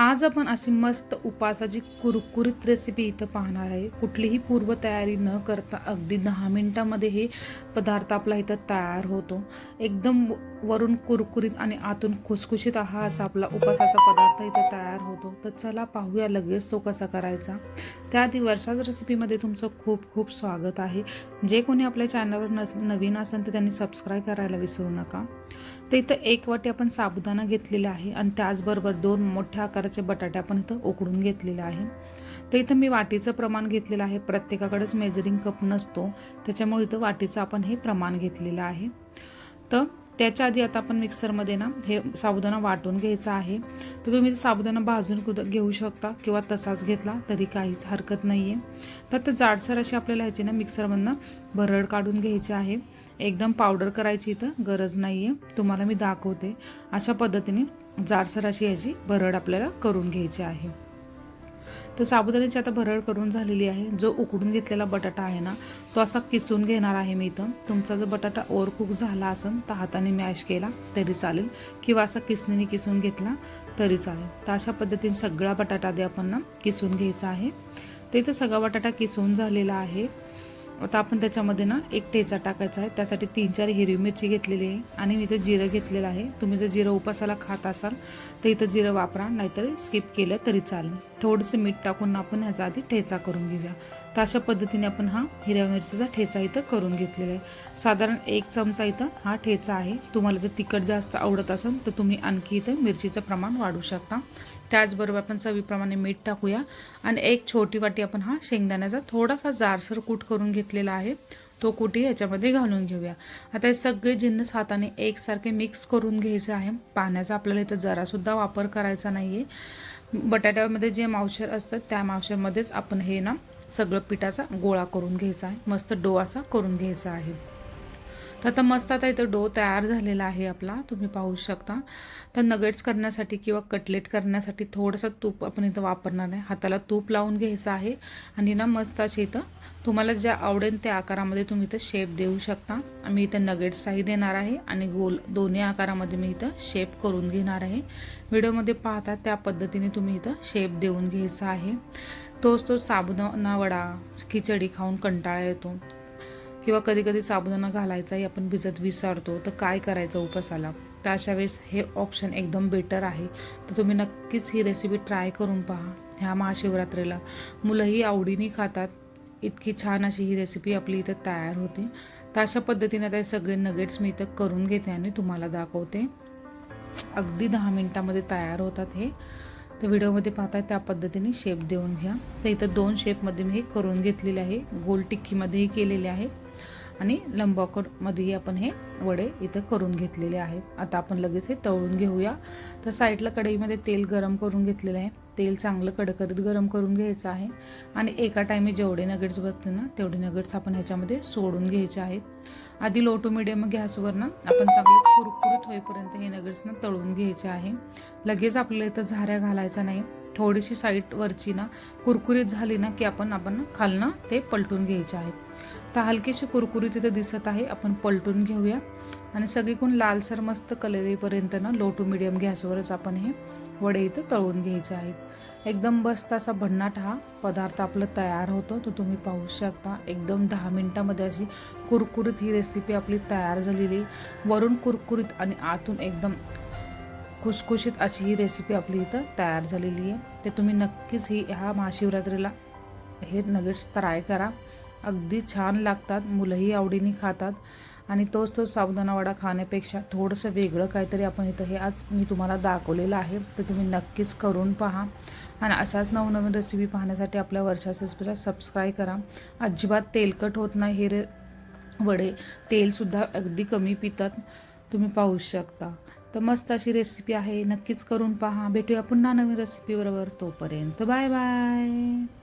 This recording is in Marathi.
आज आपण अशी मस्त उपासाची कुरकुरीत रेसिपी इथं पाहणार आहे. कुठलीही पूर्वतयारी न करता अगदी दहा मिनटामध्ये हे पदार्थ आपला इथं तयार होतो. एकदम वरून कुरकुरीत आणि आतून खुसखुशीत हा असा आपला उपासाचा पदार्थ इथं तयार होतो. तर चला पाहूया लगेच तो कसा करायचा. त्याआधी वर्षाच रेसिपीमध्ये तुमचं खूप खूप स्वागत आहे. जे कोणी आपल्या चॅनलवर नस नवीन असेल तर त्यांनी सबस्क्राईब करायला विसरू नका. तर इथं एक वाटी आपण साबुदाणा घेतलेला आहे आणि त्याचबरोबर दोन मोठ्या आकाराचे बटाटे आपण इथं उकडून घेतलेले आहे. तर इथं मी वाटीचं प्रमाण घेतलेलं आहे. प्रत्येकाकडेच मेजरिंग कप नसतो. त्याच्यामुळे इथं वाटीचं आपण हे प्रमाण घेतलेलं आहे. तर त्याच्या आधी आता आपण मिक्सरमध्ये ना हे साबुदाणा वाटून घ्यायचा आहे. तर तुम्ही साबुदाणा भाजून कुद घेऊ शकता किंवा तसाच घेतला तरी काहीच हरकत नाही आहे तर ते जाडसर अशी आपल्याला ह्याची ना मिक्सरमधनं भरड काढून घ्यायची आहे. एकदम पावडर करायची इथं गरज नाही आहे तुम्हाला मी दाखवते. अशा पद्धतीने जाडसर अशी ह्याची भरड आपल्याला करून घ्यायची आहे. तर साबुदाण्याची आता भरड करून झालेली आहे. जो उकडून घेतलेला बटाटा आहे ना तो असा किसून घेणार आहे मी इथं. तुमचा जर बटाटा ओव्हरकुक झाला असेल तर हाताने मॅश केला तरी चालेल. किंवा असा किसणीने किसून घेतला तरी चालेल. तर अशा पद्धतीने सगळा बटाटा आधी आपण ना किसून घ्यायचा आहे. तर इथं सगळा बटाटा किसून झालेला आहे. आता आपण त्याच्यामध्ये ना एक ठेचा टाकायचा आहे. त्यासाठी तीन चार हिरवी मिरची घेतलेली आहे. आणि मी इथं जिरं घेतलेलं आहे. तुम्ही जर जिरं उपासाला खात असाल तर इथं जिरं वापरा. नाहीतर स्किप केलं तरी चालेल. थोडंसं मीठ टाकून आपण ह्याचा आधी ठेचा करून घेऊया. तर अशा पद्धतीने आपण हा हिरव्या मिरचीचा ठेचा इथं करून घेतलेला आहे. साधारण एक चमचा इथं हा ठेचा आहे. तुम्हाला जर तिखट जास्त आवडत असेल तर तुम्ही आणखी इथं मिरचीचं प्रमाण वाढवू शकता. त्याचबरोबर आपण चवीप्रमाणे मीठ टाकूया. आणि एक छोटी वाटी आपण हा शेंगदाण्याचा थोडासा जारसर कूट करून घेतलेला आहे. तो कुटी याच्यामध्ये घालून घेऊया. आता हे सगळे जिन्नस हाताने एकसारखे मिक्स करून घ्यायचे आहे. पाण्याचा आपल्याला इथं जरासुद्धा वापर करायचा नाही आहे बटाट्यामध्ये जे मावशर असतात त्या मावशरमध्येच आपण हे ना सगळं पिठाचा गोळा करून घ्यायचा आहे. मस्त डो असा करून घ्यायचा आहे. तर आता मस्त आता इथं डो तयार झालेला आहे आपला तुम्ही पाहू शकता. तर नगेट्स करण्यासाठी किंवा कटलेट करण्यासाठी थोडंसं तूप आपण इथं वापरणार आहे. हाताला तूप लावून घ्यायचं आहे आणि ना मस्त असे इथं तुम्हाला ज्या आवडेल त्या आकारामध्ये तुम्ही इथं शेप देऊ शकता. मी इथं नगेट्सही देणार आहे आणि गोल दोन्ही आकारामध्ये मी इथं शेप करून घेणार आहे. व्हिडिओमध्ये पाहता त्या पद्धतीने तुम्ही इथं शेप देऊन घ्यायचा आहे. तोच तो साबुदाणा वडा खिचडी खाऊन कंटाळा येतो. किंवा कधी कधी साबुदाणा घालायचाही आपण भिजत विसरतो तर काय करायचं उपासाला? तर अशा वेळेस हे ऑप्शन एकदम बेटर आहे. तर तुम्ही नक्कीच ही रेसिपी ट्राय करून पहा ह्या महाशिवरात्रीला. मुलंही आवडीने खातात. इतकी छान अशी ही रेसिपी आपली इथं तयार होते. तर अशा पद्धतीने आता सगळे नगेट्स मी इथं करून घेते आणि तुम्हाला दाखवते. अगदी दहा मिनटामध्ये तयार होतात हे. तर व्हिडिओमध्ये पाहताय त्या पद्धतीने शेप देऊन घ्या. तर इथं दोन शेपमध्ये मी हे करून घेतलेले आहे. गोल टिक्कीमध्येही केलेले आहे. आणि लंबाकरमध्येही आपण हे वडे इथं करून घेतलेले आहेत. आता आपण लगेच हे तळून घेऊया. तर साईडला कढईमध्ये तेल गरम करून घेतलेलं आहे. तेल चांगलं कडकडीत गरम करून घ्यायचं आहे. आणि एका टायमी जेवढे नगेट्स बसते ना तेवढे नगेट्स आपण ह्याच्यामध्ये सोडून घ्यायचे आहेत. आधी लो टू मिडियम गॅसवर ना आपण चांगले कुरकुरीत होईपर्यंत हे नगेट्स तळून घ्यायचे आहे. लगेच आपल्याला इथं झाऱ्या घालायचा नाही. थोडीशी साईट वरची ना कुरकुरीत झाली ना की आपण आपण खालनं ते पलटून घ्यायचे आहे. तर हलकीशी कुरकुरीत तिथे दिसत आहे. आपण पलटून घेऊया. आणि सगळीकडून लालसर मस्त कलरीपर्यंत ना लो टू मिडियम गॅसवरच आपण हे वडे इथं तळून घ्यायचे आहेत. एकदम बस्त असा भन्नाट हा पदार्थ आपला तयार होतो. तो तुम्ही पाहू शकता एकदम दहा मिनटामध्ये अशी कुरकुरीत ही रेसिपी आपली तयार झालेली. वरून कुरकुरीत आणि आतून एकदम खुसखुशीत अशी ही रेसिपी आपली इथं तयार झालेली आहे. ते तुम्ही नक्कीच ही ह्या महाशिवरात्रीला हे नगेट्स ट्राय करा. अगदी छान लागतात मुलंही आवडीने खातात. आणि तोच तोच साबुदाणा वडा खाण्यापेक्षा थोडंसं वेगळं काहीतरी आपण इथं हे आज मी तुम्हाला दाखवलेलं आहे. तर तुम्ही नक्कीच करून पहा. आणि अशाच नवनवीन रेसिपी पाहण्यासाठी आपल्या वर्षा रेसिपीला सबस्क्राईब करा. अजिबात तेलकट होत नाही हे रे वडे. तेलसुद्धा अगदी कमी पितात. तुम्ही पाहू शकता. तर मस्त अशी रेसिपी आहे. नक्कीच करून पहा. भेटूया पुन्हा नवीन रेसिपीबरोबर तोपर्यंत. Bye bye